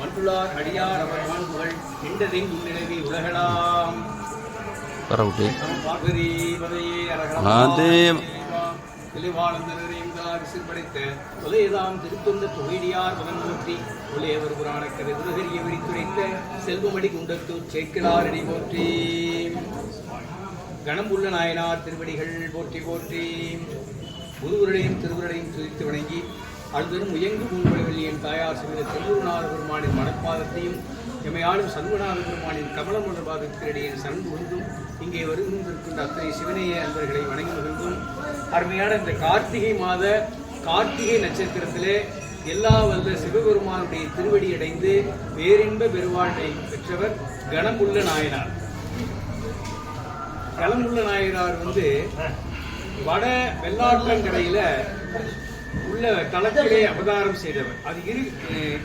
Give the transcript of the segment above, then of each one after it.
மண்டுளார் அடியார் அவர் மாண்புகள் நின்றதின் முன்னிலவி உலகலாம் பார்வதி பதையே அதே. படைத்த தொலைதாம் திருத்தொண்ட உலகரிய விழித்துரைத்த செல்வமடி குண்டத்தூர் சேக்கிழாரடி போற்றி. கணம்புள்ள நாயனார் திருவடிகள் போற்றி போற்றி. முதுகுரடையும் திருவுரடையும் துதித்து வணங்கி அழுதரும் உயங்கு என் தாயார் சிவந்த திருவுருநாத பெருமானின் மனப்பாதத்தையும் எமையாளும் சண்முகநாத பெருமானின் கமலமன்ற பாதத்திரடியின் சண்பு ஒன்றும் இங்கே வருகின்றிருக்கின்ற அத்தனை சிவனைய அன்பர்களை வணங்கி மகிழ்ந்தும். அருமையான இந்த கார்த்திகை மாத கார்த்திகை நட்சத்திரத்திலே எல்லா வல்ல சிவபெருமானுடைய திருவடி அடைந்து வேறின்ப பெருவாழ்வை பெற்றவர் கணமுள்ள நாயனார். களமுள்ள நாயனார் வந்து வட வெள்ளாற்றங்கரையில உள்ள தளத்திலே அவதாரம் செய்தவர். அது இரு அஹ்,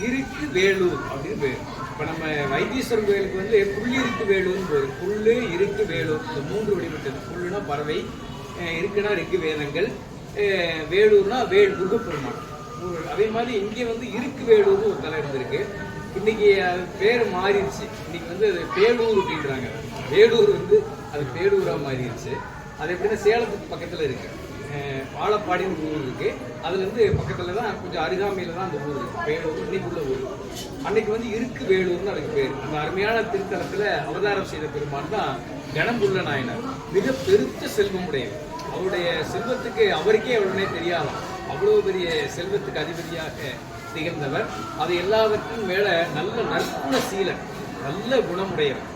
இருக்கு வேலூர் அப்படின்னு பேர். இப்ப நம்ம வைத்தீஸ்வரன் கோயிலுக்கு வந்து புள்ளிருக்கு வேலூர்னு பேர். புல்லு இருக்கு வேலூர். இந்த மூன்று வழிபட்டது புல்லுனா பறவை இருக்குன்னா இருக்குனா இருக்கு வேதங்கள் வேலூர்னா வேல் முருகப்பெருமான். அதே மாதிரி இங்கே வந்து இருக்கு வேலூர்னு ஒரு தலை இருந்திருக்கு. இன்னைக்கு அது பேர் மாறிடுச்சு. இன்னைக்கு வந்து அது பேலூர் அப்படின்றாங்க. வேலூர் வந்து அது பேலூராக மாறிடுச்சு. அது எப்படின்னா சேலத்துக்கு பக்கத்துல இருக்கு. வாழப்பாடின்னு ஒரு ஊர் இருக்கு. அதுலேருந்து பக்கத்தில் தான் கொஞ்சம் அருகாமையில் தான் அந்த ஊர் இருக்கு. வேலூர் இன்னைக்குள்ள ஊர். அன்னைக்கு வந்து இருக்கு வேலூர்னு அதுக்கு பேர். அந்த அருமையான திருத்தலத்தில் அவதாரம் செய்த பெருமான் தான் கணம்புள்ள நாயனர். மிக பெருத்த செல்வம் உடையவர் அவருடைய செல்வத்துக்கு அவருக்கே உடனே தெரியாதான் அவ்வளோ பெரிய செல்வத்துக்கு அதிபதியாக திகழ்ந்தவர். அது எல்லாவற்றும் மேலே நல்ல நற்குண சீலன் நல்ல குணமுடையவர்.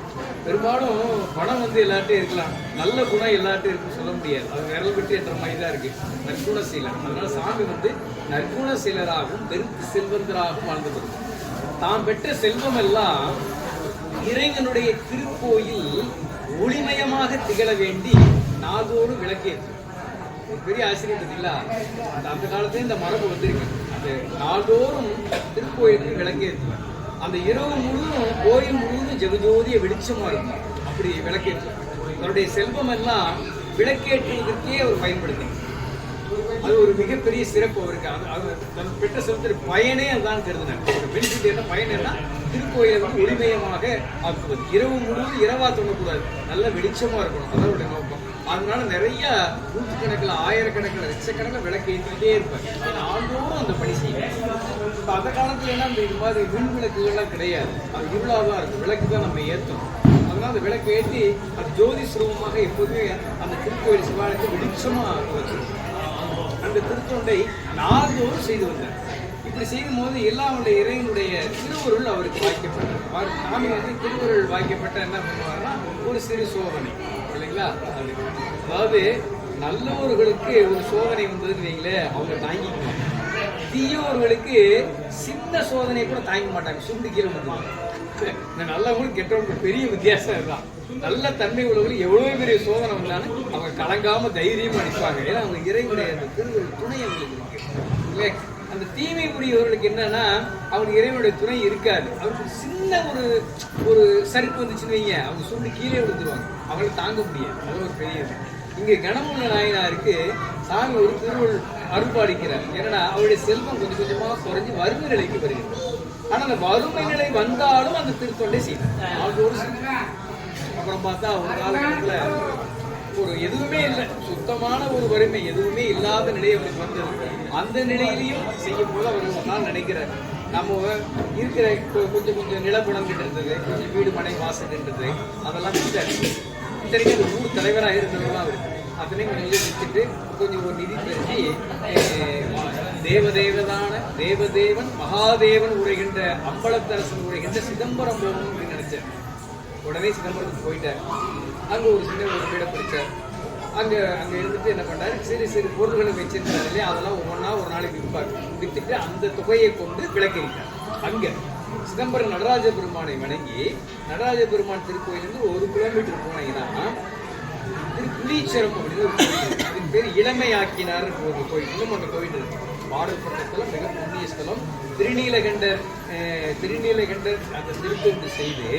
பெரும்பாலும் பணம் வந்து எல்லார்ட்டையும் இருக்கலாம். நல்ல குணம் எல்லார்ட்டையும் இருக்குன்னு சொல்ல முடியாது. அது விரல் விட்டு என்ற மாதிரி தான் இருக்கு. நற்குண சீலன் அதனால சாமி வந்து நற்குண சீலராகவும் பெருத்து செல்வந்தராகவும் வாழ்ந்து வருது தாம் பெற்ற செல்வம் எல்லாம் இறைவனுடைய திருக்கோயில் ஒளிமயமாக திகழ வேண்டி நாகோடு விளக்கேற்று. ஒரு பெரிய ஆச்சரியம் பார்த்தீங்களா அந்த அந்த காலத்துல இந்த மரபு வந்திருக்கு. அந்த நாள்தோறும் திருக்கோயிலுக்கு விளக்கேற்றுவேன் அந்த இரவு முழுவதும் கோயில் முழுவதும் ஜெகஜோதிய வெளிச்சமா இருக்கும். அப்படி விளக்கேற்று. அவருடைய செல்வம் எல்லாம் விளக்கேற்றுவதற்கே அவர் பயன்படுத்தி அது ஒரு மிகப்பெரிய சிறப்பு அவருக்கு. அது அது தன் பெற்ற செலுத்துற பயனே அதான் கருதினார். ஒரு பெனிஃபிட் என்ன பயன் என்ன? திருக்கோயிலை வந்து ஒளிமயமாக ஆக்குவது. இரவு முழுவதும் இரவா தோணக்கூடாது நல்ல வெளிச்சமா இருக்கணும். அதனுடைய நோக்கம். அதனால நிறைய நூற்றுக்கணக்கில் ஆயிரக்கணக்கில் லட்சக்கணக்கில் விளக்கு ஏற்றிக்கிட்டே இருப்பார் ஏன்னா ஆண்டோறும் அந்த பணி செய்வேன். இப்போ அந்த காலத்துல எல்லாம் இந்த இது மாதிரி மின் விளக்குகள்லாம் கிடையாது. அது இருளாக இருக்கும். விளக்கு தான் நம்ம ஏற்றணும் அதனால் அந்த விளக்கு ஏற்றி அது ஜோதி சுரூபமாக எப்போதுமே அந்த திருக்கோயில் சிவாலயத்தை வெளிச்சமாக வச்சிருக்கும். அந்த திருத்தொண்டை நாள்தோறும் செய்து வந்தார். இப்படி செய்யும் போது எல்லாருடைய இறைவனுடைய திருவுருள் அவருக்கு வாய்க்கப்பட்டது. அவர் சாமி வந்து திருவுருள் வாய்க்கப்பட்ட என்ன பண்ணுவாருன்னா ஒரு சிறு சோதனை. இல்லைங்களா? அதாவது நல்லவர்களுக்கு ஒரு சோதனை வந்ததுன்னு வைங்களேன் அவங்க தாங்கிக்குவாங்க தீயவர்களுக்கு சின்ன சோதனை கூட தாங்க மாட்டாங்க. சுண்டு கீழே பண்ணுவாங்க நல்லவங்களும் கெட்டவங்களுக்கு பெரிய வித்தியாசம் இதுதான். நல்ல தன்மை உள்ளவர்கள் எவ்வளவு பெரிய சோதனை வந்தாலும் அவங்க கலங்காம தைரியமா நிற்பாங்க ஏன்னா அவங்க இறைவனுடைய அந்த திருவருள் துணை அவங்களுக்கு இருக்கு. அந்த தீமை புரியவர்களுக்கு என்னன்னா அவங்களுக்கு இறைவனுடைய துணை இருக்காது. அவருக்கு சின்ன ஒரு ஒரு சரிப்பு வந்துச்சுன்னு வைங்க. அவங்க சொல்லி கீழே விழுந்துருவாங்க. அவங்கள தாங்க முடியாது. அது ஒரு பெரிய இங்க கணமுள்ள நாயனாருக்கு சாமி ஒரு திருவள் அருள்பாடிக்கிறார் ஏன்னா அவருடைய செல்வம் கொஞ்சம் கொஞ்சமா குறைஞ்சு வறுமை நிலைக்கு வருகிறது. ஆனா அந்த வறுமை நிலை வந்தாலும் அந்த திருத்தொண்டை செய்யும் அவரோடு செய்யும் அப்புறம் பார்த்தா ஒரு காலகட்டத்தில் ஒரு எதுவுமே இல்லை. சுத்தமான ஒரு வறுமை எதுவுமே இல்லாத நிலை அவருக்கு வந்தது. அந்த நிலையிலையும் செய்யும் போது அவர் ஒரு நாள் நினைக்கிறார். நம்ம இருக்கிற இப்போ கொஞ்சம் கொஞ்சம் நிலப்புலம் இருந்தது கொஞ்சம் வீடு மனை வாசல் இருந்தது அதெல்லாம் விட்டாரு இத்தனைக்கு அந்த ஊர் தலைவராக இருந்தவங்களாம் இருக்கு அத்தனையும் கொஞ்சம் கொஞ்சம் விட்டுட்டு கொஞ்சம் ஒரு நிதி திரட்டி அஹ், தேவதேவதான தேவதேவன் மகாதேவன் உரைகின்ற அம்பலத்தரசன் உரைகின்ற சிதம்பரம் போகணும் அப்படின்னு நினைச்சேன் உடனே சிதம்பரத்துக்கு போயிட்டார். அங்கே ஒரு சின்ன ஒரு வீடை பிடிச்சார் அங்கே அங்கே இருந்துட்டு என்ன பண்ணாரு சிறு சிறு பொருள்களை வச்சிருந்தாரு இல்லையா? அதெல்லாம் ஒவ்வொன்றா ஒரு நாளைக்கு விற்பார். வித்துட்டு அந்த தொகையை கொண்டு விளக்கரித்தார் அங்கே சிதம்பரம் நடராஜ பெருமானை வணங்கி நடராஜ பெருமான் திருக்கோயிலிருந்து ஒரு கிலோமீட்டர் போனீங்கன்னா திரு புலீச்சரம் அப்படின்னு ஒரு கோயில் அதுக்கு பேர் இளமையாக்கினார் ஒரு கோயில் இன்னும் அந்த கோயில் இருக்கு. பாடல்பட்ட ஸ்தலம் மிக புண்ணிய ஸ்தலம். திருநீலகண்டர் திருநீலகண்டர் அந்த திருத்தொண்டு செய்து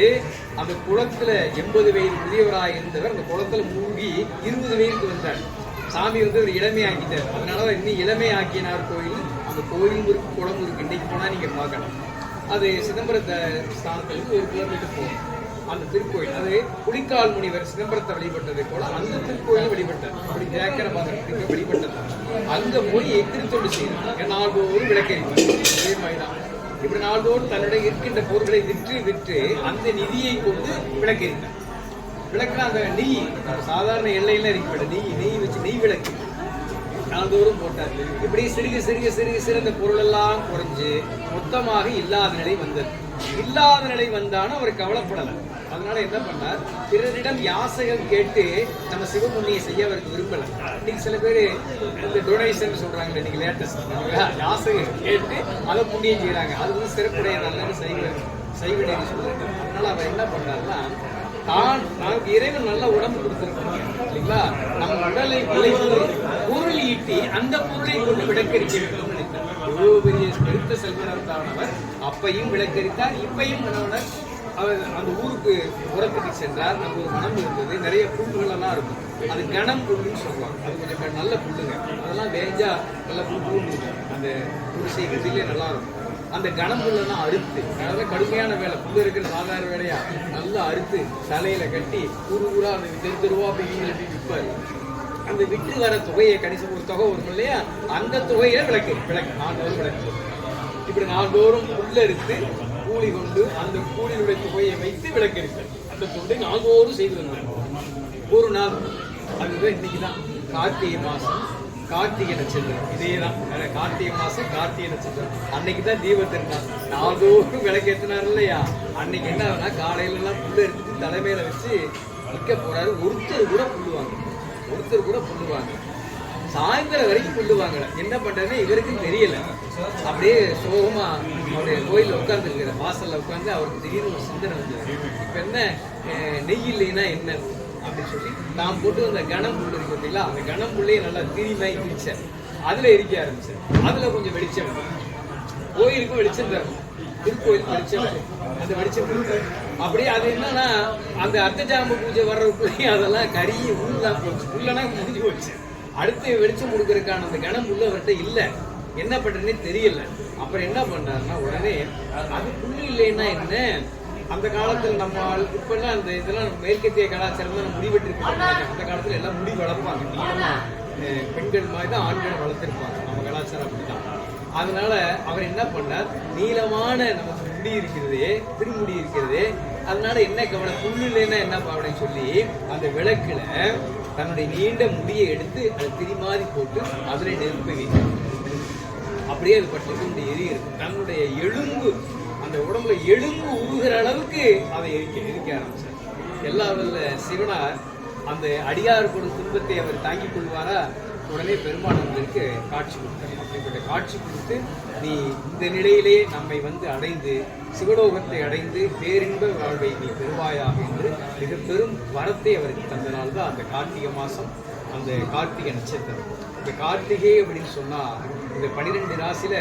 அந்த குளத்துல எண்பது வயது முதியவராக இருந்தவர் அந்த குளத்துல மூழ்கி இருபது வயதுக்கு வந்தார். சாமி வந்து ஒரு இளமையாக்கிட்டார். அதனால இன்னும் இளமையாக்கினார் கோயில். அந்த கோயிலும் இருக்கு குளம் இருக்கு. இன்னைக்கு போனால் நீங்கள் பார்க்கலாம். அது சிதம்பரத்தை ஸ்தானத்துக்கு ஒரு கிலோமீட்டர் போகும். அந்த திருக்கோயில் அது புலிக்கால் முனிவர் சிதம்பரத்தை வழிபட்டதை போல அந்த திருக்கோயில் வழிபட்டார் அப்படி தேக்கர பாத்திரத்துக்கு வழிபட்டதால் அங்க போய் திருத்தொண்டு செய்யணும் நாள்தோறும் விளக்கறிவார் அதே மாதிரிதான். இப்படி நாள்தோறும் தன்னுடைய இருக்கின்ற பொருட்களை விற்று விற்று அந்த நிதியை கொண்டு விளக்கறிந்தார் விளக்குனா அந்த நெய் சாதாரண எல்லையில இருக்கப்பட்ட நெய் நெய் வச்சு நெய் விளக்கு. நாள்தோறும் போட்டார். இப்படி சிறுக சிறுக சிறுக சிறந்த பொருள் எல்லாம் குறைஞ்சு மொத்தமாக இல்லாத நிலை வந்தது. இல்லாத நிலை வந்தாலும் அவர் கவலைப்படலை. அதனால என்ன பண்ணார்? பிறரிடம் யாசகம் கேட்டு நம்ம சிவபுண்ணியை செய்ய அவருக்கு விரும்பல. இன்னைக்கு சில பேர் இந்த டொனேஷன் சொல்றாங்க இன்னைக்கு லேட்டஸ்ட் யாசகம் கேட்டு அதை புண்ணியம் செய்யறாங்க. அது வந்து சிறப்புடைய நல்ல சைவ சைவ சொல்றாங்க அதனால அவர் என்ன பண்ணார்னா தான் நமக்கு இறைவன் நல்ல உடம்பு கொடுத்துருக்கோம் இல்லைங்களா? நம்ம உடலை உழைத்து பொருள் ஈட்டி அந்த பொருளை கொண்டு விடக்கரிக்க வேண்டும் எவ்வளவு பெரிய பெருத்த செல்வனர்தானவர் அப்பையும் விளக்கரித்தார் இப்பையும் மனவனர் அவர் அந்த ஊருக்கு உரத்துக்கு சென்றார். நம்ம ஒரு மனம் இருந்தது. நிறைய புல்லுகள் எல்லாம் இருக்கும். அது கணம் புல்லுன்னு சொல்லுவாங்க. அது கொஞ்சம் நல்ல புல்லுங்க. அதெல்லாம் வேஞ்சா நல்ல புல் புல்லுன்னு இருக்கும் அந்த குடிசை கட்டிலே நல்லா இருக்கும். அந்த கனம்புள்ளெல்லாம் அறுத்து அதாவது கடுமையான வேலை. புல்லு இருக்கிற சாதாரண வேலையா? நல்லா அறுத்து தலையில கட்டி ஊரு ஊரா அந்த தெரு தெருவா போய் வீட்டுல விற்பாரு அந்த விட்டு வர தொகையை கணிசம் ஒரு தொகை வரும் இல்லையா? அந்த தொகையை விளக்கு விளக்கு நான்கு விளக்கு. இப்படி நாள்தோறும் உள்ள இருந்து கூலி கொண்டு அந்த கூலியுடைய தொகையை வைத்து விளக்கு இருக்கு அந்த தொண்டை நாள்தோறும் செய்து வந்தாங்க ஒரு நாள் அதுதான் இன்னைக்கு தான் கார்த்திகை மாசம் கார்த்திகை நட்சத்திரம். இதே தான் கார்த்திகை மாசம் கார்த்திகை நட்சத்திரம். அன்னைக்கு தான் தீப திருநாள். நாள்தோறும் விளக்கேற்றினார் இல்லையா? அன்னைக்கு என்ன ஆகுனா காலையில எல்லாம் புல்லு எடுத்துட்டு தலைமையில வச்சு நிற்க போறாரு. ஒருத்தர் கூட புல்லுவாங்க. ஒருத்தர் கூட புல்லுவாங்க. சாயந்தரம் வரைக்கும் புல்லுவாங்கல என்ன பண்றதுன்னு இவருக்கும் தெரியல. அப்படியே சோகமா அவருடைய உட்கார்ந்து இருக்கிற வாசல்ல உட்கார்ந்து அவருக்கு திடீர்னு ஒரு சிந்தனை வந்தது இப்ப என்ன நெய் இல்லைன்னா என்ன அப்படின்னு சொல்லி நான் போட்டு அந்த கணம் புல் இருக்கு பார்த்தீங்களா? அந்த கணம் புள்ளையே நல்லா திரிமாய் பிரிச்சேன் அதுல எரிக்க ஆரம்பிச்சேன். அதுல கொஞ்சம் வெளிச்சம் கோயிலுக்கும் வெளிச்சம் தரணும் திருக்கோயில் வெளிச்சம் அந்த வெளிச்சம் இருக்கு. அப்படியே அது என்னன்னா அந்த அர்த்தஜாம பூஜை வர்றதுக்குள்ளேயும் அதெல்லாம் கருகி உள்ளதான் போச்சு. உள்ளனா முடிஞ்சு போச்சு. அடுத்து வெளிச்சம் கொடுக்கறதுக்கான அந்த கணம் உள்ளவர்கிட்ட இல்லை. என்ன பண்றதுன்னே தெரியல. அப்புறம் என்ன பண்றாருன்னா உடனே அது புள்ளி இல்லைன்னா என்ன? அந்த காலத்துல நம்ம இப்பெல்லாம் அந்த இதெல்லாம் மேற்கத்திய கலாச்சாரம் தான் முடிவெட்டிருக்காங்க அந்த காலத்துல எல்லாம் முடி வளர்ப்பாங்க. நீளமாக பெண்கள் மாதிரி தான் ஆண்கள் வளர்த்துருப்பாங்க. நம்ம கலாச்சாரம் அப்படிதான். அதனால அவர் என்ன பண்ணார்? நீளமான நமக்கு முடி இருக்கிறது திருமுடி இருக்கிறது அதனால என்ன கவனம் புல்லு இல்லைன்னா என்ன அப்படின்னு சொல்லி அந்த விளக்குல தன்னுடைய நீண்ட முடியை எடுத்து அதை திரிமாறி போட்டு அதுல நெருப்பு வைத்தார் அப்படியே அது பட்டு கொண்டு எரியுது தன்னுடைய எலும்பு அந்த உடம்புல எலும்பு உருகிற அளவுக்கு அதை எரிக்க எரிக்க ஆரம்பிச்சார். எல்லா வல்ல சிவனார் அந்த அடியார் கொடும் துன்பத்தை அவர் தாங்கிக் கொள்வாரா? உடனே பெருமானந்தருக்கு காட்சி கொடுத்தார். அப்படிப்பட்ட காட்சி கொடுத்து நீ இந்த நிலையிலே நம்மை வந்து அடைந்து சிவலோகத்தை அடைந்து பேரின்ப வாழ்வை நீ பெறுவாயாக என்று மிக பெரும் வரத்தை அவருக்கு தந்தனால்தான் அந்த கார்த்திகை மாதம் அந்த கார்த்திகை நட்சத்திரம். இந்த கார்த்திகை அப்படின்னு சொன்னால் இந்த பன்னிரெண்டு ராசியில்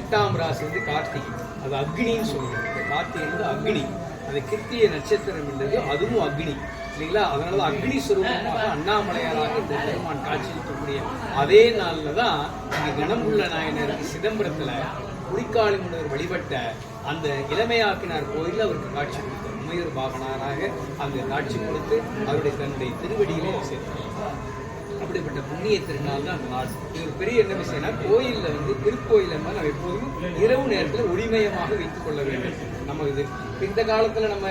எட்டாம் ராசி வந்து கார்த்திகை. அது அக்னின்னு சொல்லுவோம் இந்த கார்த்திகை வந்து அக்னி. அந்த கிருத்திய நட்சத்திரம் என்றது அதுவும் அக்னி. இல்லைங்களா? அதனால அக்னி சுரூபமாக அண்ணாமலையாராக இந்த பெருமான் காட்சியளிக்கக்கூடிய அதே நாளில் தான் இங்கே கணமுள்ள நாயனருக்கு சிதம்பரத்தில் குடிக்காளி முன்னர் வழிபட்ட அந்த இளமையாக்கினார் கோயிலில் அவருக்கு காட்சி கொடுத்தார் உமையூர் பாகனாராக அந்த காட்சி கொடுத்து அவருடைய தன்னுடைய திருவடியிலே சேர்த்தார். அப்படிப்பட்ட புண்ணிய திருநாள் தான் மாஸ் இது ஒரு பெரிய என்ன விஷயம்னா கோயில்ல வந்து திருக்கோயில நம்ம எப்போதும் இரவு நேரத்தில் ஒளிமயமாக வைத்துக் கொள்ள வேண்டும். நம்ம இது இந்த காலத்தில் நம்ம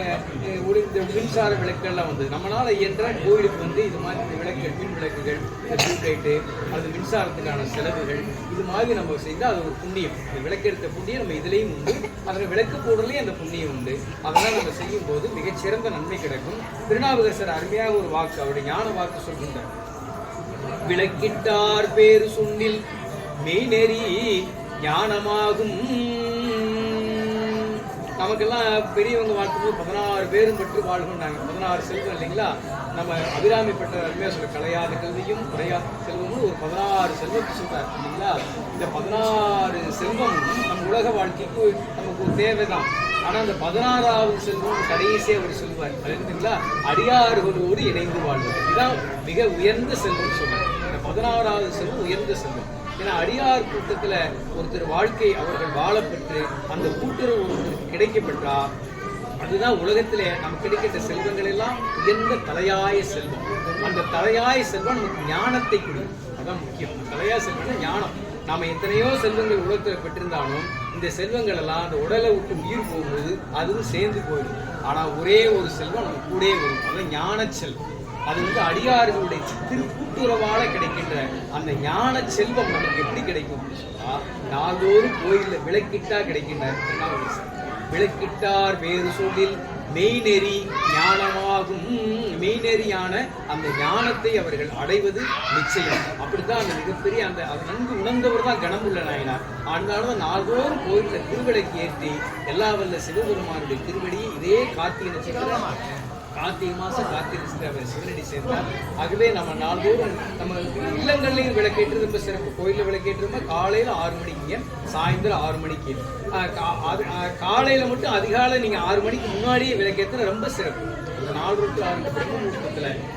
ஒளி இந்த மின்சார விளக்கெல்லாம் வந்து நம்மளால இயன்ற கோயிலுக்கு வந்து இது மாதிரி விளக்கு விளக்குகள் மின் விளக்குகள் டியூப்லைட்டு அது மின்சாரத்துக்கான செலவுகள் இது மாதிரி நம்ம செய்தால் அது ஒரு புண்ணியம். இந்த விளக்கெடுத்த புண்ணியம் நம்ம இதுலேயும் உண்டு. அதில் விளக்கு போடுறதுலேயும் அந்த புண்ணியம் உண்டு. அதெல்லாம் நம்ம செய்யும் போது மிகச்சிறந்த நன்மை கிடைக்கும். திருநாவுக்கரசர் அருமையாக ஒரு வாக்கு அவருடைய ஞான வாக்கு சொல்கின்றார். விளக்கிட்டார் பேரு சுண்டில். மெய்நெறி ஞானமாகும். நமக்கெல்லாம் பெரியவங்க வாழ்க்கும்போது பதினாறு பேரும் பெற்று வாழ்கின்றாங்க. பதினாறு செல்வம் இல்லைங்களா? நம்ம அபிராமி பெற்ற அருமையாக சொல்ல கலையாத கல்வியும் குறையாத செல்வமும் ஒரு பதினாறு செல்வத்தை சொல்றார் இல்லைங்களா? இந்த பதினாறு செல்வம் நம்ம உலக வாழ்க்கைக்கு நமக்கு ஒரு தேவைதான். ஆனால் அந்த பதினாறாவது செல்வம் கடைசியே ஒரு சொல்வார் அது அடியார்களோடு இணைந்து வாழ்வது. இதுதான் மிக உயர்ந்த செல்வம் சொல்றார் பதினாறாவது செல்வம் உயர்ந்த செல்வம். ஏன்னா அடியார் கூட்டத்தில் ஒருத்தர் வாழ்க்கை அவர்கள் வாழப்பெற்று அந்த கூட்டுறவு ஒருத்தருக்கு கிடைக்கப்பெற்றா அதுதான் உலகத்திலே நமக்கு கிடைக்கின்ற செல்வங்கள் எல்லாம் உயர்ந்த தலையாய செல்வம். அந்த தலையாய செல்வம் நமக்கு ஞானத்தை கொடுக்கும். அதான் முக்கியம். தலையாய செல்வம் ஞானம். நாம எத்தனையோ செல்வங்கள் உலகத்தில் பெற்றிருந்தாலும் இந்த செல்வங்கள் எல்லாம் அந்த உடலை விட்டு உயிர் போகும்போது அதுவும் சேர்ந்து போயிடும். ஆனா ஒரே ஒரு செல்வம் நம்ம கூட வரும். அதான் ஞான செல்வம். அது வந்து அடியார்களுடைய திருக்கூட்டுறவால கிடைக்கின்ற அந்த ஞான செல்வம் நமக்கு எப்படி கிடைக்கும்? அப்படின்னு சொன்னா நாள்தோறும் கோயில்ல விளக்கிட்டா கிடைக்கின்ற விளக்கிட்டார் வேறு சொல்லில் மெய்நெறி ஞானமாகும். மெய்நெறியான அந்த ஞானத்தை அவர்கள் அடைவது நிச்சயம். அப்படித்தான் அந்த மிகப்பெரிய அந்த அதை நன்கு உணர்ந்தவர் தான் கணமுள்ள நாயனார். அதனால தான் நாள்தோறும் கோயிலில் திருவிளக்கு ஏற்றி எல்லா வல்ல சிவபெருமானுடைய திருவடியை இதே கார்த்திகை நட்சத்திரம் கார்த்திகை மாசம் கார்த்திகை நட்சத்திரம் சிவனடி சேர்ந்தார். ஆகவே நம்ம நாள்தோறும் நம்ம இல்லங்கள்லையும் விளக்கேற்றது ரொம்ப சிறப்பு. கோயிலில் விளக்கேற்றுமா காலையில ஆறு மணிக்கு சாயந்தரம் ஆறு மணிக்கு ஆஹ் கா- அது- ஆஹ் காலையில மட்டும் அதிகாலை நீங்க ஆறு மணிக்கு முன்னாடியே விளக்கேற்றது ரொம்ப சிறப்பு. நாலு டு ஆறு பிரம்ம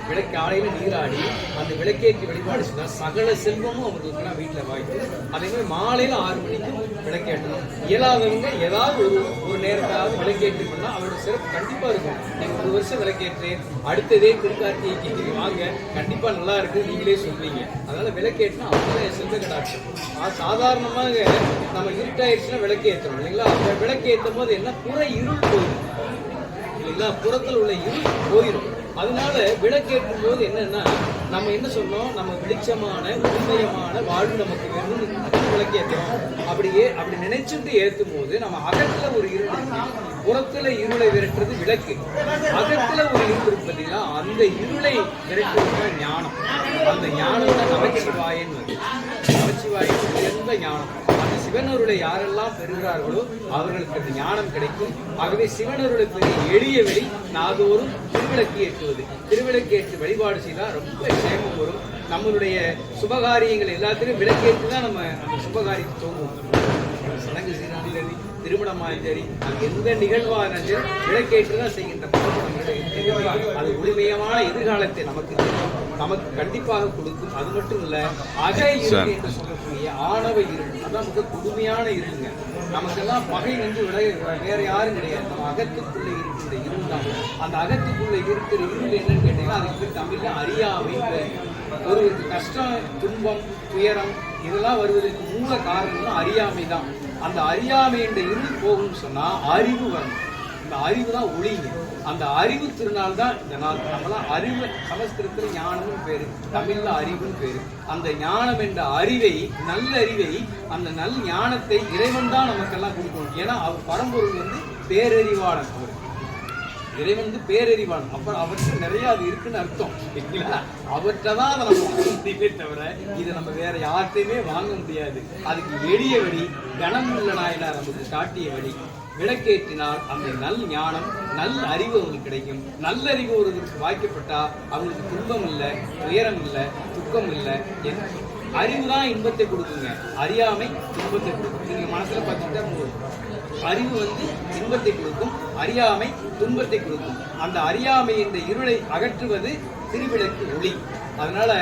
விளக்கு ஆலையில் நீராடி அந்த விளக்கேற்றி வழிபாடு செய்தால் சகல செல்வமும் அவங்களுக்குலாம் வீட்டில் வாய்ப்பு. அதே மாதிரி மாலையில் ஆறு மணிக்கு விளக்கேற்றணும் இயலாதவங்க ஏதாவது ஒரு ஒரு நேரத்தாவது விளக்கேற்றி பண்ணால் அவரோட சிறப்பு கண்டிப்பாக இருக்கும். நீங்கள் ஒரு வருஷம் விளக்கேற்று அடுத்ததே திருக்கார்த்திகைக்கு நீங்க வாங்க. கண்டிப்பாக நல்லா இருக்கு. நீங்களே சொல்வீங்க அதனால் விளக்கேற்றினா அவங்க செல்வ கடாட்சம். சாதாரணமாக நம்ம இருட்டாயிடுச்சுன்னா விளக்கேற்றணும். இல்லைங்களா? அந்த விளக்கேற்றும் போது என்ன? புற இருள் இல்லைங்களா புறத்தில் உள்ள இருள் போயிடும் அதனால விளக்கேற்றும் போது என்னன்னா நம்ம என்ன சொன்னோம்? நம்ம வெளிச்சமான உண்மையமான வாழ்வு நமக்கு வேணும்னு விளக்கேற்றோம். அப்படியே அப்படி நினைச்சுட்டு ஏற்றும் போது நம்ம அகத்துல ஒரு இருள் புறத்துல இருளை விரட்டுறது விளக்கு. அகத்துல ஒரு இருள் இருக்கு பார்த்தீங்களா அந்த இருளை விரட்டுறது தான் ஞானம். அந்த ஞானம் தான் நமச்சிவாயன்னு வருது. நமச்சிவாயன் உயர்ந்த ஞானம்? சிவனருளை யாரெல்லாம் பெறுகிறார்களோ அவர்களுக்கு அந்த ஞானம் கிடைக்கும். ஆகவே சிவனருளை பெரிய எளிய வழி நாதோறும் திருவிளக்கு ஏற்றுவது. திருவிளக்கு ஏற்று வழிபாடு செய்தால் ரொம்ப சேமம் வரும். நம்மளுடைய சுபகாரியங்கள் எல்லாத்திலும் விளக்கேற்று தான் நம்ம அந்த சுபகாரியத்தை தோங்குவோம் சடங்கு செய்தாலும் சரி திருமணமாயும் சரி எந்த நிகழ்வாக இருந்தாலும் சரி விளக்கேற்று தான் செய்கின்ற அது முழுமையமான எதிர்காலத்தை நமக்கு நமக்கு கண்டிப்பாக கொடுக்கும். அது மட்டும் இல்ல அக இருள் என்று சொல்லக்கூடிய ஆணவ இருள் அதான் மிக கொடுமையான இருளுங்க நமக்கெல்லாம் பகை வந்து விட வேற யாரும் கிடையாது. நம்ம அகத்துக்குள்ள இருக்கின்ற இருள் தான். அந்த அகத்துக்குள்ள இருக்கிற இருள் என்னன்னு கேட்டீங்கன்னா அதுக்கு தமிழ்ல அறியாமை ஒருவருக்கு கஷ்டம் துன்பம் துயரம் இதெல்லாம் வருவதற்கு மூல காரணம் அறியாமை தான். அந்த அறியாமை என்ற இருள் போகும்னு சொன்னா அறிவு வரணும். இந்த அறிவு தான் ஒளிங்க. அந்த அறிவு திருநாள் தான் இந்த நாள். நம்மளாம் அறிவு சமஸ்கிருதத்தில் ஞானம்னு பேர். தமிழில் அறிவுன்னு பேர். அந்த ஞானம் என்ற அறிவை நல்ல அறிவை அந்த நல் ஞானத்தை இறைவன் தான் நமக்கெல்லாம் கொடுக்கணும். ஏன்னா அவர் பரம்பொருள் வந்து பேரறிவாளன் அவர். இறைவன் வந்து பேரறிவாளன். அப்புறம் அவருக்கு நிறைய அது இருக்குன்னு அர்த்தம். இல்லைங்களா? அவற்றை தான் அதை நம்ம வாங்க முடியுமே தவிர இதை நம்ம வேற யார்கிட்டையுமே வாங்க முடியாது. அதுக்கு எளிய வழி கணமுள்ள நாயனார் நமக்கு காட்டிய வழி விளக்கேற்றினால் அந்த நல் ஞானம் நல்ல அறிவு அவங்களுக்கு கிடைக்கும். நல்ல அறிவு ஒருவருக்கு வாய்க்கப்பட்டா அவங்களுக்கு துன்பம் இல்லை உயரம் இல்லை துக்கம் இல்லை. அறிவு தான் இன்பத்தை கொடுக்குங்க. அறியாமை துன்பத்தை கொடுக்கும். நீங்க மனசுல பார்த்துக்கிட்டா போதும். அறிவு வந்து இன்பத்தை கொடுக்கும். அறியாமை துன்பத்தை கொடுக்கும். அந்த அறியாமை என்ற இருளை அகற்றுவது திருவிளக்கு ஒளி. அதனால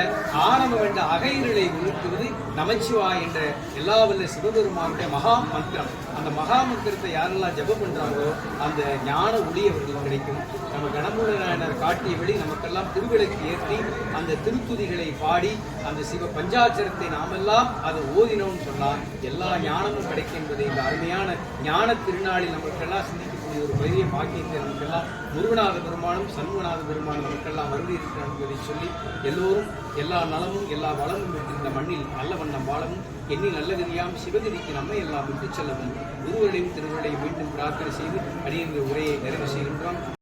ஆணவம் என்ற அகையிருளை உணர்த்துவது நமச்சிவா என்ற எல்லா வல்ல சிவபெருமானுடைய மகா மந்திரம். அந்த மகா மந்திரத்தை யாரெல்லாம் ஜபம் பண்றாங்களோ அந்த ஞான ஒளி அவர்களுக்கு கிடைக்கும். நம்ம கணமுள்ள காட்டிய வழி நமக்கெல்லாம் திருவிளக்கு ஏற்றி அந்த திருத்துதிகளை பாடி அந்த சிவ பஞ்சாட்சரத்தை நாமெல்லாம் அதை ஓதினோம்னு சொன்னால் எல்லா ஞானமும் கிடைக்கும் என்பதை இந்த அருமையான ஞான திருநாளில் நமக்கெல்லாம் இது ஒரு பெரிய பாக்கியத்தை நமக்கெல்லாம் முருகநாத பெருமானும் சண்முகநாத பெருமானும் நமக்கெல்லாம் வருகை என்பதை சொல்லி எல்லோரும் எல்லா நலமும் எல்லா வளமும் பெற்று இந்த மண்ணில் நல்ல வண்ணம் வாழவும் எண்ணி நல்லகதியாம் சிவகதிக்கு நம்மை எல்லாம் விட்டுச் செல்லவும். குருவர்களையும் திருவர்களையும் மீண்டும் பிரார்த்தனை செய்து அடியின் உரையை நிறைவு செய்கின்றோம்.